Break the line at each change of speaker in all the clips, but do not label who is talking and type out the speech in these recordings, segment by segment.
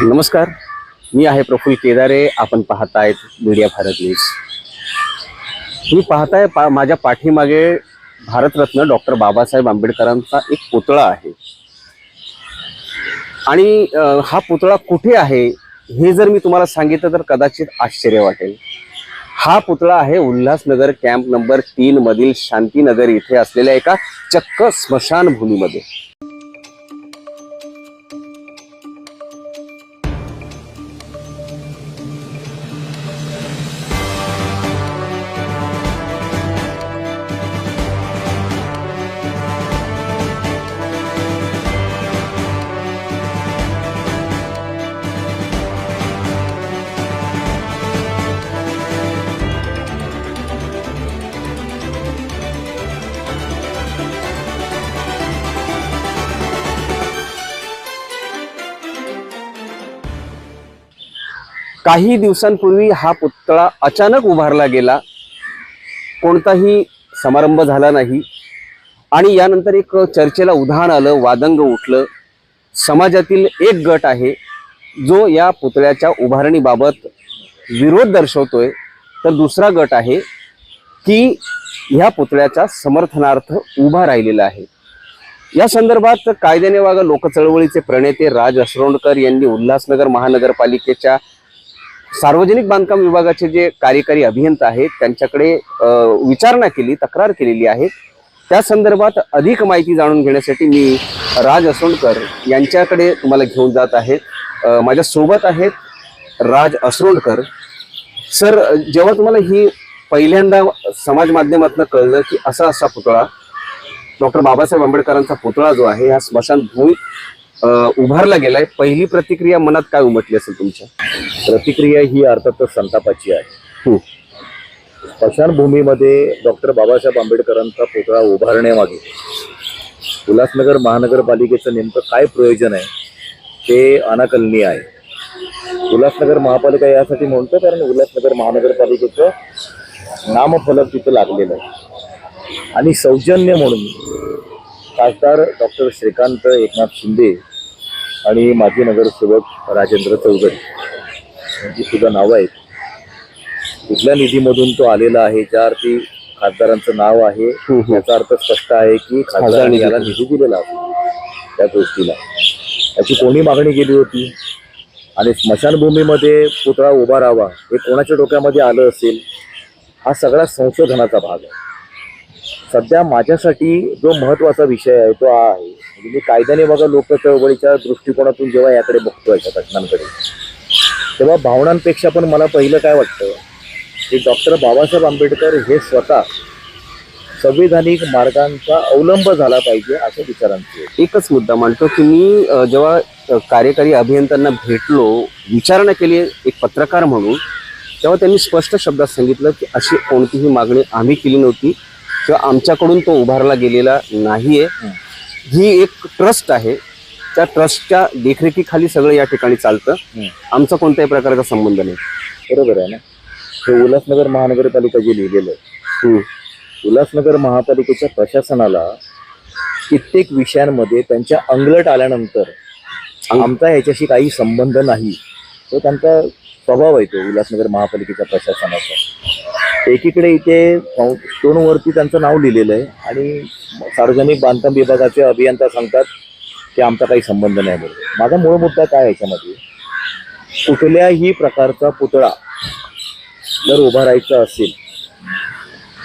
नमस्कार. मी आहे प्रफुल्ल केदारे. आपण पाहतायत मीडिया भारत न्यूज. तुम्ही पाहताय पा माझ्या पाठीमागे भारतरत्न डॉक्टर बाबासाहेब आंबेडकरांचा एक पुतळा आहे. आणि हा पुतळा कुठे आहे हे जर मी तुम्हाला सांगितलं तर कदाचित आश्चर्य वाटेल. हा पुतळा आहे उल्हासनगर कॅम्प नंबर तीन मधील शांतीनगर इथे असलेल्या एका चक्क स्मशानभूमीमध्ये. काही दिवसांपूर्वी हा पुतळा अचानक उभारला गेला. कोणताही समारंभ झाला नाही. आणि यानंतर एक चर्चेला उधाण आलं वादंग उठलं. समाजातील एक गट आहे जो या पुतळ्याच्या उभारणीबाबत विरोध दर्शवतोय. तर दुसरा गट आहे की ह्या पुतळ्याच्या समर्थनार्थ उभा राहिलेला आहे. या संदर्भात कायद्याने वागा लोकचळवळीचे प्रणेते राज असरोणकर यांनी उल्हासनगर महानगरपालिकेच्या सार्वजनिक बांधकाम विभागाचे जे कार्यकारी अभियंता आहेत त्यांच्याकडे विचारणा केली तक्रार केलेली आहे. त्या संदर्भात अधिक माहिती जाणून घेण्यासाठी मी राज असोंडकर यांच्याकडे तुम्हाला घेऊन जात आहे माझ्यासोबत माझ्या सोबत आहेत राज असरोंडकर सर जेव्हा तुम्हाला ही पहिल्यांदा समाज माध्यमातून कळलं की असा असा पुतळा डॉक्टर बाबासाहेब आंबेडकरांचा पुतळा जो आहे हा स्मशानभूमीत उभारला गेलाय. पहिली प्रतिक्रिया मनात काय उमटली असेल तुमच्या?
प्रतिक्रिया ही अर्थातच संतापाची आहे. स्मशानभूमीमध्ये डॉक्टर बाबासाहेब आंबेडकरांचा पुतळा उभारण्यामागे उल्हासनगर महानगरपालिकेचं नेमकं काय प्रयोजन आहे ते अनाकलनीय आहे. उल्हासनगर महापालिका यासाठी म्हणतो कारण उल्हासनगर महानगरपालिकेचं नामफलक तिथं लागलेलं आहे. आणि सौजन्य म्हणून खासदार डॉक्टर श्रीकांत एकनाथ शिंदे आणि माजी नगरसेवक राजेंद्र चौधरी यांची सुद्धा नावं आहेत. कुठल्या निधीमधून तो आलेला आहे ज्या अर्थी खासदारांचं नाव आहे. याचा अर्थ स्पष्ट आहे की
खासदार
खासदारांनी. याला निधी दिलेला आहे त्या गोष्टीला. याची कोणी मागणी केली होती? आणि स्मशानभूमीमध्ये पुतळा उभा राहावा हे कोणाच्या डोक्यामध्ये आलं असेल? हा सगळा संशोधनाचा भाग आहे. सध्या माझ्यासाठी जो महत्त्वाचा विषय आहे तो हा आहे. म्हणजे कायद्याने बघा लोक चळवळीच्या दृष्टिकोनातून जेव्हा याकडे बघतो अशा घटनांकडे तेव्हा भावनांपेक्षा पण मला पहिलं काय वाटतं की डॉक्टर बाबासाहेब आंबेडकर हे स्वतः संविधानिक मार्गांचा अवलंब झाला पाहिजे अशा विचारांचे.
एकच मुद्दा मांडतो की मी जेव्हा कार्यकारी अभियंत्यांना भेटलो विचारणा केली एक पत्रकार म्हणून तेव्हा त्यांनी स्पष्ट शब्दात सांगितलं की अशी कोणतीही मागणी आम्ही केली नव्हती किंवा आमच्याकडून तो उभारला गेलेला नाहीये
हं.
ही एक ट्रस्ट आहे. त्या ट्रस्टच्या देखरेखीखाली सगळं या ठिकाणी चालतं. आमचा कोणत्याही प्रकारचा संबंध नाही.
बरोबर आहे ना? हे उल्हासनगर महानगरपालिका जे लिहिलेलं आहे. उल्हासनगर महापालिकेच्या प्रशासनाला कित्येक विषयांमध्ये त्यांच्या अंगलट आल्यानंतर आमचा ह्याच्याशी काही संबंध नाही. तो त्यांचा स्वभाव आहे तो उल्हासनगर महापालिकेच्या प्रशासनाचा. एकीकडे इथे स्टोनवरती त्यांचं नाव लिहिलेलं आहे आणि सार्वजनिक बांधकाम विभागाचे अभियंता सांगतात की आमचा काही संबंध नाही म्हणून. माझा मूळ मुद्दा काय याच्यामध्ये? कुठल्याही प्रकारचा पुतळा जर उभा राहायचा असेल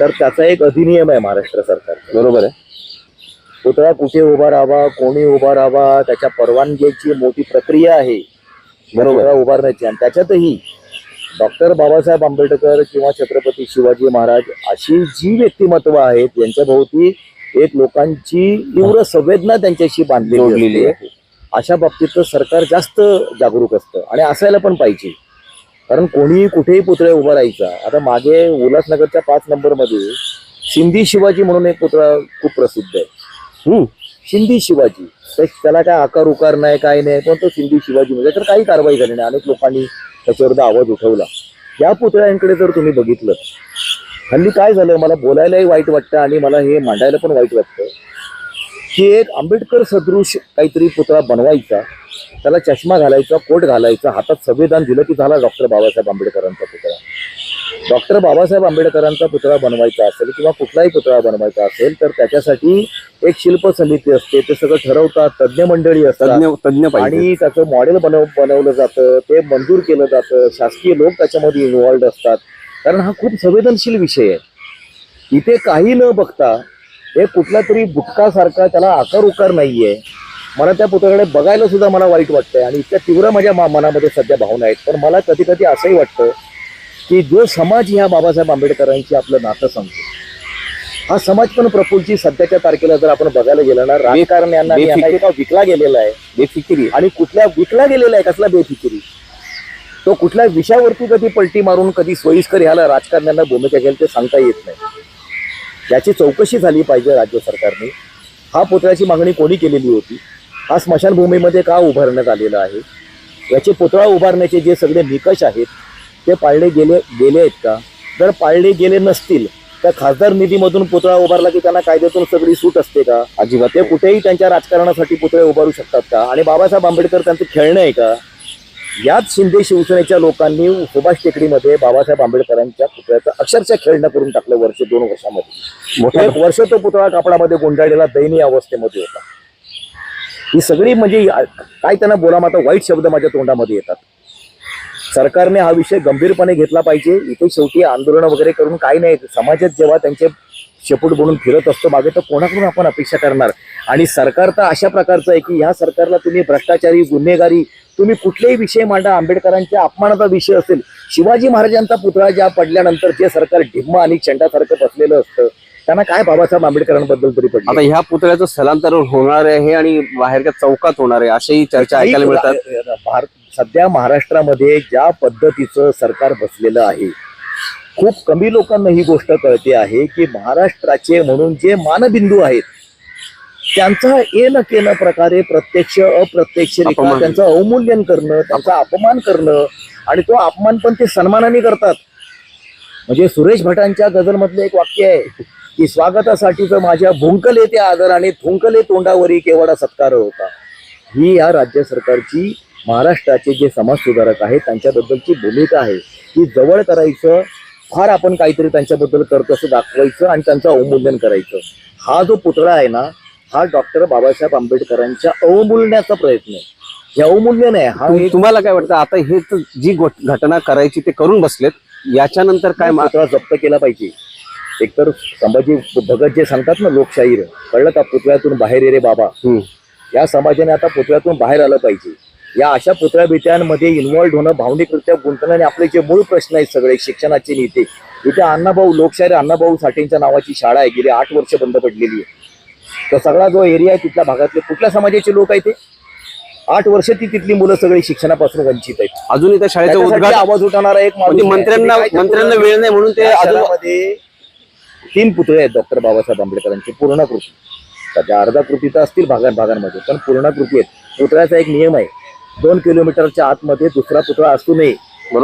तर त्याचा एक अधिनियम आहे महाराष्ट्र सरकार
बरोबर आहे.
पुतळा कुठे उभा राहावा कोणी उभा राहावा त्याच्या परवानगीची मोठी प्रक्रिया आहे.
बरोबर.
उभारण्याची. आणि त्याच्यातही डॉक्टर बाबासाहेब आंबेडकर किंवा छत्रपती शिवाजी महाराज अशी जी व्यक्तिमत्व आहेत यांच्या भोवती एक लोकांची तीव्र संवेदना त्यांच्याशी बांधलेली
जोडलेली
असते. अशा बाबतीत सरकार जास्त जागरूक असतं आणि असायला पण पाहिजे. कारण कोणीही कुठेही पुतळे उभा राहायचा. आता मागे उल्हासनगरच्या पाच नंबरमध्ये सिंधी शिवाजी म्हणून एक पुतळा खूप प्रसिद्ध आहे. सिंधी शिवाजी. त्याला काय आकार उकार नाही काय नाही पण तो सिंधी शिवाजी म्हणजे. तर काही कारवाई झाली नाही. अनेक लोकांनी त्याच्यावर आवाज उठवला. या पुतळ्यांकडे जर तुम्ही बघितलं हल्ली काय झालं मला बोलायलाही वाईट वाटतं आणि मला हे मांडायला पण वाईट वाटतं. की एक आंबेडकर सदृश काहीतरी पुतळा बनवायचा त्याला चष्मा घालायचा कोट घालायचा हातात संविधान दिलं की झाला डॉक्टर बाबासाहेब आंबेडकरांचा पुतळा. डॉक्टर बाबासाहेब आंबेडकरांचा पुतळा बनवायचा असेल किंवा कुठलाही पुतळा बनवायचा असेल तर त्याच्यासाठी एक शिल्प समिती असते. ते सगळं ठरवतात. तज्ज्ञ मंडळी असतात.
तज्ञ
आणि त्याचं मॉडेल बनव बनवलं जातं. ते मंजूर केलं जातं. शासकीय लोक त्याच्यामध्ये इन्व्हॉल्ड असतात. कारण हा खूप संवेदनशील विषय आहे. इथे काही न बघता हे कुठला तरी बुटकासारखा त्याला आकार उकार नाहीये. मला त्या पुतळ्याकडे बघायला सुद्धा मला वाईट वाटतंय. आणि इतक्या तीव्र माझ्या मनामध्ये सध्या भावना आहेत. पण मला कधी कधी असंही वाटतं की जो समाज ह्या बाबासाहेब आंबेडकरांची आपलं नातं सांगतो. हा समाज पण प्रफुल्लची सध्याच्या तारखेला जर आपण बघायला गेलं ना राजकारण्यांना आणि यांना इतका विकला गेलेला आहे?
बेफिकिरी
आणि कुठल्या विकला गेलेला आहे? कसला बेफिकिरी तो कुठल्या विषयावरती कधी पलटी मारून कधी सोयीस्कर ह्याला राजकारण्यांना भूमिका घेईल ते सांगता येत नाही. याची चौकशी झाली पाहिजे राज्य सरकारने. हा पुतळ्याची मागणी कोणी केलेली होती? हा स्मशानभूमीमध्ये का उभारण्यात आलेला आहे? याचे पुतळा उभारण्याचे जे सगळे निकष आहेत ते पाळले गेले गेले आहेत का? जर पाळले गेले नसतील तर खासदार निधीमधून पुतळा उभारला की त्यांना कायद्यातून सगळी सूट असते का?
अजिबात.
ते कुठेही त्यांच्या राजकारणासाठी पुतळे उभारू शकतात का? आणि बाबासाहेब आंबेडकर त्यांचं खेळणं आहे का? याच शिंदे शिवसेनेच्या लोकांनी सुभाष टेकडीमध्ये बाबासाहेब आंबेडकरांच्या पुतळ्याचं अक्षरशः खेळणं करून टाकलं वर्ष दोन वर्षामध्ये.
मोठा
एक वर्ष तो पुतळा कापडामध्ये गुंडाळलेला दयनीय अवस्थेमध्ये होता. ही सगळी म्हणजे काय त्यांना बोला आता वाईट शब्द माझ्या तोंडामध्ये येतात. सरकारने हा विषय गंभीरपणे घेतला पाहिजे. इथे शेवटी आंदोलन वगैरे करून काही नाही. समाजात जेव्हा त्यांचे शेपूट बनून फिरत असतो मागे तर कोणाकडून आपण अपेक्षा करणार? आणि सरकार तर अशा प्रकारचं आहे की ह्या सरकारला तुम्ही भ्रष्टाचारी गुन्हेगारी तुम्ही कुठलेही विषय मांडा आंबेडकरांच्या अपमानाचा विषय असेल शिवाजी महाराजांचा पुतळा ज्या पडल्यानंतर जे सरकार ढिम्म आणि चंडासारखं बसलेलं असतं. त्यांना काय बाबासाहेब आंबेडकरांबद्दल तरी
आता
पडलं
ह्या पुतळ्याचं स्थलांतर होणार आहे आणि बाहेरच्या चौकात होणार आहे अशाही चर्चा ऐकायला मिळतात.
भार- सध्या महाराष्ट्रामध्ये ज्या पद्धतीचं सरकार बसलेलं आहे खूप कमी लोकांना ही गोष्ट कळते आहे की महाराष्ट्राचे म्हणून जे मानबिंदू आहेत त्यांचा ए न केन प्रकारे प्रत्यक्ष अप्रत्यक्षरित्या. त्यांचं अवमूल्यन करणं त्यांचा अपमान करणं आणि तो अपमान पण ते सन्मानाने करतात म्हणजे सुरेश भटांच्या गझलमधलं एक वाक्य आहे की स्वागतासाठीच माझ्या भुंकले ते आदर आणि थुंकले तोंडावरी केवढा सत्कार होता ही या राज्य सरकारची महाराष्ट्राचे जे समाज सुधारक आहेत त्यांच्याबद्दलची भूमिका आहे. की जवळ करायचं फार आपण काहीतरी त्यांच्याबद्दल करतो असं दाखवायचं आणि त्यांचं अवमूल्यन करायचं. हा जो पुतळा आहे ना हा डॉक्टर बाबासाहेब आंबेडकरांच्या अवमूल्यनाचा प्रयत्न आहे. हे अवमूल्यन आहे हा एक
तुम्हाला काय वाटतं? आता हे तर जी गोट- घटना करायची ते करून बसलेत याच्यानंतर काय मा-
पुतळा जप्त केला पाहिजे. एकतर संभाजी भगत जे सांगतात ना लोकशाहीर कळलं का? पुतळ्यातून बाहेर ये रे बाबा.
हम्म.
या समाजाने आता पुतळ्यातून बाहेर आलं पाहिजे. या अशा पुतळ्या बित्यांमध्ये इन्व्हॉल्ड होणं भावनिकरित्या गुंतणं आणि आपले जे मूळ प्रश्न आहेत सगळे शिक्षणाचे नेते. इथे अण्णाभाऊ लोकशाहीर अण्णाभाऊ साठेंच्या नावाची शाळा आहे. गेली आठ वर्ष बंद पडलेली आहे. तो सगळा जो एरिया आहे तिथल्या भागातले कुठल्या समाजाचे लोक आहेत ते आठ वर्ष ती तिथली मुलं सगळी शिक्षणापासून वंचित आहेत.
अजूनही त्या शाळेचं उद्घाटन
आवाज उठवणारा एक
म्हणजे
आहे.
मंत्र्यांना मंत्र्यांना वेळ नाही म्हणून ते अजून
तीन पुतळे आहेत डॉक्टर बाबासाहेब आंबेडकरांची पूर्णाकृती. सध्या अर्धा कृती तर असतील भागां भागांमध्ये पण पूर्णाकृती आहेत. पुतळ्याचा एक नियम आहे. दोन किलोमीटरच्या आतमध्ये दुसरा पुतळा असू नये.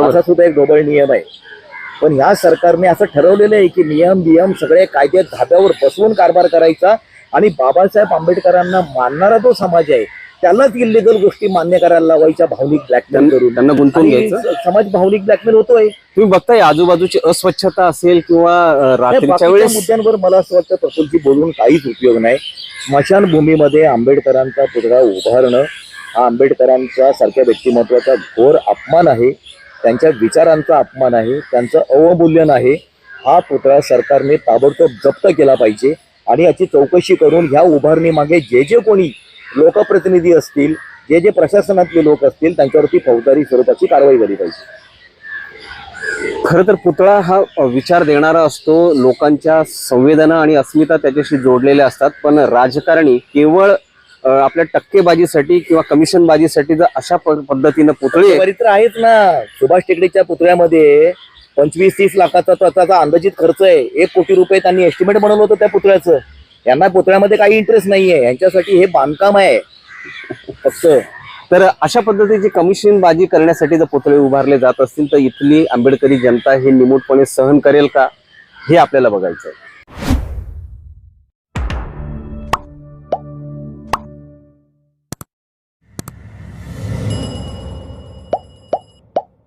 असा सुद्धा एक ढोबळ नियम आहे. पण ह्या सरकारने असं ठरवलेलं आहे की नियम नियम सगळे कायदे धाब्यावर बसवून कारभार करायचा आणि बाबासाहेब आंबेडकरांना मानणारा जो समाज आहे त्यालाच इलिगल गोष्टी मान्य करायला लावायच्या भावनिक ब्लॅकमेल करून.
त्यांना गुंतवून घ्यायचं?
समाज भावनिक ब्लॅकमेल होतोय.
तुम्ही बघताय आजूबाजूची अस्वच्छता असेल किंवा रात्रीच्या वेळेस?
मुद्द्यांवर मला असं वाटतं प्रफुल्लजी बोलून काहीच उपयोग नाही. स्मशानभूमीमध्ये आंबेडकरांचा पुतळा उभारणं हा आंबेडकरांच्या सारख्या व्यक्तिमत्वाचा घोर अपमान आहे. त्यांच्या विचारांचा अपमान आहे. त्यांचं अवमूल्यन आहे. हा पुतळा सरकारने ताबडतोब जप्त केला पाहिजे आणि याची चौकशी करून ह्या उभारणीमागे जे जे कोणी लोकप्रतिनिधी असतील जे जे प्रशासनातले लोक असतील त्यांच्यावरती फौजदारी स्वरूपाची कारवाई झाली पाहिजे.
खरं तर पुतळा हा विचार देणारा असतो. लोकांच्या संवेदना आणि अस्मिता त्याच्याशी जोडलेल्या असतात. पण राजकारणी केवळ आपल्या टक्केबाजीसाठी किंवा कमिशनबाजीसाठी जर अशा पद्धतीनं पुतळे
टक्केवारी तर आहेच ना. सुभाष टेकडीच्या पुतळ्यामध्ये पंचवीस तीस लाखाचा त्याचा अंदाजित खर्च आहे एक कोटी रुपये त्यांनी एस्टिमेट बनवलं होतं त्या पुतळ्याचं. यांना पुतळ्यामध्ये काही इंटरेस्ट नाहीये. यांच्यासाठी हे बांधकाम आहे. फक्त.
तर अशा पद्धतीची कमिशनबाजी करण्यासाठी जर पुतळे उभारले जात असतील तर इथली आंबेडकरी जनता हे निमूटपणे सहन करेल का? हे आपल्याला बघायचं आहे